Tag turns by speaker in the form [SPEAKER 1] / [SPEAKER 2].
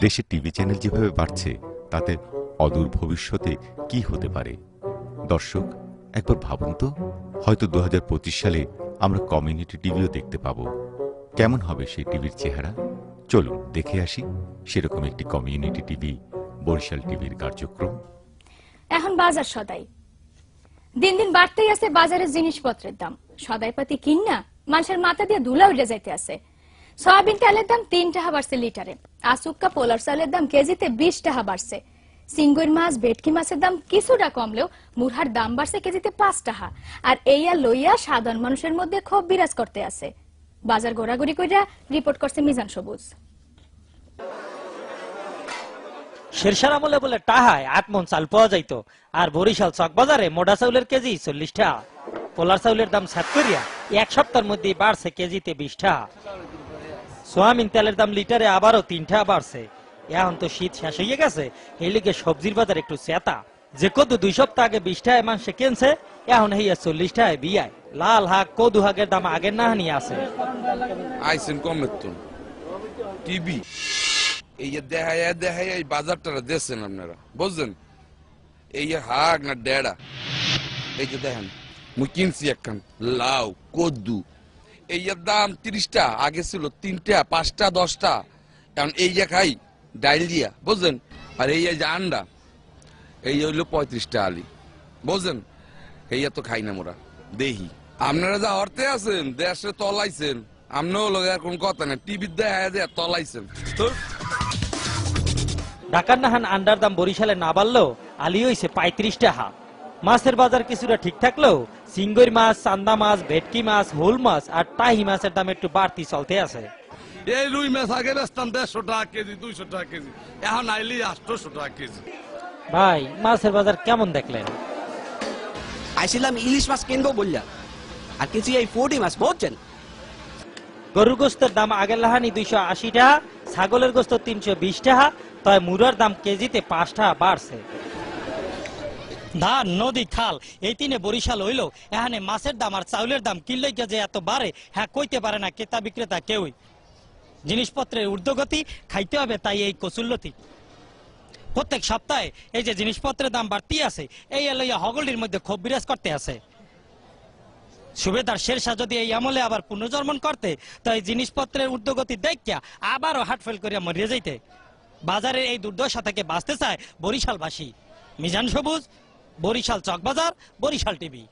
[SPEAKER 1] দেশের TV channel যেভাবে বাড়ছে, তাতে অদূর ভবিষ্যতে কি হতে পারে? দর্শক, একবার ভাবুন তো, হয়তো দু সালে আমরা কমিউনিটি টিভিও দেখতে পাবো। কেমন হবে সেই টিভির চেহারা? চলুন, দেখে আসি সেরকম একটি কমিউনিটি টিভি, বরিশাল টিভির কার্যক্রম।
[SPEAKER 2] এখন বাজার সদাই। দিন দিন বাড়তেই আছে বাজারের জিনিসপত্রের দাম। সদাই পাতি কিনা মানুষের মাথা দিয়ে ধুলা উঠে যাইতে আছে। সয়াবিন তেলের দাম তিন টাকা বাড়ছে লিটারে আসুক্কা পোলার চালের দাম কেজিতে বিশ টাকা বাড়ছে। সিঙ্গুর মাছ, ভেটকি মাছের দাম কিছুটা কমলেও মুরহার দাম বাড়ছে কেজিতে পাঁচ টাকা, আর এইয়া লইয়া সাধারণ মানুষের মধ্যে ক্ষোভ বিরাজ করতে আছে। বাজার ঘোরাঘুরি কইরা রিপোর্ট করছে মিজান সবুজ।
[SPEAKER 3] শেরশার আমলে বলে টাহায় আট মন চাল পাওয়া যাইতো, আর বরিশাল চক বাজারে মোটা চাউলের কেজি চল্লিশ টাকা। পোলার চাউলের দাম সাত করিয়া এক সপ্তাহের মধ্যে বাড়ছে কেজিতে বিশ টাকা। সোয়াবিন তেলের দাম লিটারে আবারও তিনটা বাড়ছে। এখন তো শীত শেষ হয়ে গেছে। এই লিগে সবজির বাজার একটু চেতা যে কদু দুই সপ্তাহ আগে বিশ টাকায় মাংসে কিনছে, এখন হইয়া চল্লিশ টাকায় বিয়ায়। লাল হাক, কদু হাগের দাম আগের না নিয়ে আছে।
[SPEAKER 4] আইসেন কমের তো টিভি। এই যে দেখায় দেখায় এই বাজারটা দেখছেন আপনারা। বুঝছেন? এই হাক না ডেড়া। এই যে দেখেন, মুই কিনছি একখান লাউ কদ্দু এই দাম তিরিশটা, আগে ছিল তিনটা, পাঁচটা, দশটা। এখন এই যে খাই, ডাইল দিয়া বুঝলেন আর এই যে আন্ডা, এই হইল পঁয়ত্রিশটা আলি বুঝলেন এই তো খাই না মোরা, দেহি। আপনারা যা অর্থে আছেন, দেশে তলাইছেন, আমনেও লোক আর কোন কথা না টিভির দেখা তলাইছেন।
[SPEAKER 3] ঢাকার নাহান আন্ডার দাম বরিশালে না বাড়লেও আলি হইছে পঁয়ত্রিশ টাকা। মাছের বাজার কিছুটা ঠিক থাকলেও সিঙ্গর মাছ চান্দা মাছ ভেটকি মাছ হোল মাছ আর টাহি মাছের দাম একটু বাড়তি চলতে আছে।
[SPEAKER 4] এই রুই মাছ আগে বেচতাম দেড়শো টাকা কেজি দুইশো টাকা কেজি। এখন আইলি আটশোশো টাকা কেজি।
[SPEAKER 3] ভাই মাছের বাজার কেমন দেখলেন?
[SPEAKER 5] আইছিলাম ইলিশ মাছ কিনবো বললাম আর কিছু এই ফোর্টি মাছ বুঝছেন?
[SPEAKER 3] গরুর গোস্তের দাম আগের লাহানি দুইশো আশি টাকা ছাগলের গোস্ত তিনশো বিশ টাকা তবে মুরার দাম কেজিতে পাঁচ টাকা বাড়ছে। ধান, নদী, খাল, এই তিনে বরিশাল হইল। এখানে মাছের দাম আর চাউলের দাম কিনলে যে এত বাড়ে হ্যাঁ কইতে পারে না ক্রেতা বিক্রেতা কেউই। জিনিসপত্রের ঊর্ধ্বগতি খাইতে হবে তাই এই কচুল্লতি প্রত্যেক সপ্তাহে এই যে জিনিসপত্রের দাম বাড়তি আছে, এই লইয়া হগলির মধ্যে ক্ষোভ বিরাজ করতে আছে। সুবেদার শেরশাহ যদি এই আমলে আবার পুনর্জন্মন করতে, তো এই জিনিসপত্রের ঊর্ধ্বগতি দেখিয়া আবারও হাট ফেল করিয়া মরিয়া যাইতে। বাজারের এই দুর্দশা থেকে বাঁচতে চায় বরিশালবাসী। মিজান সবুজ বরিশাল চকবাজার বরিশাল টিভি।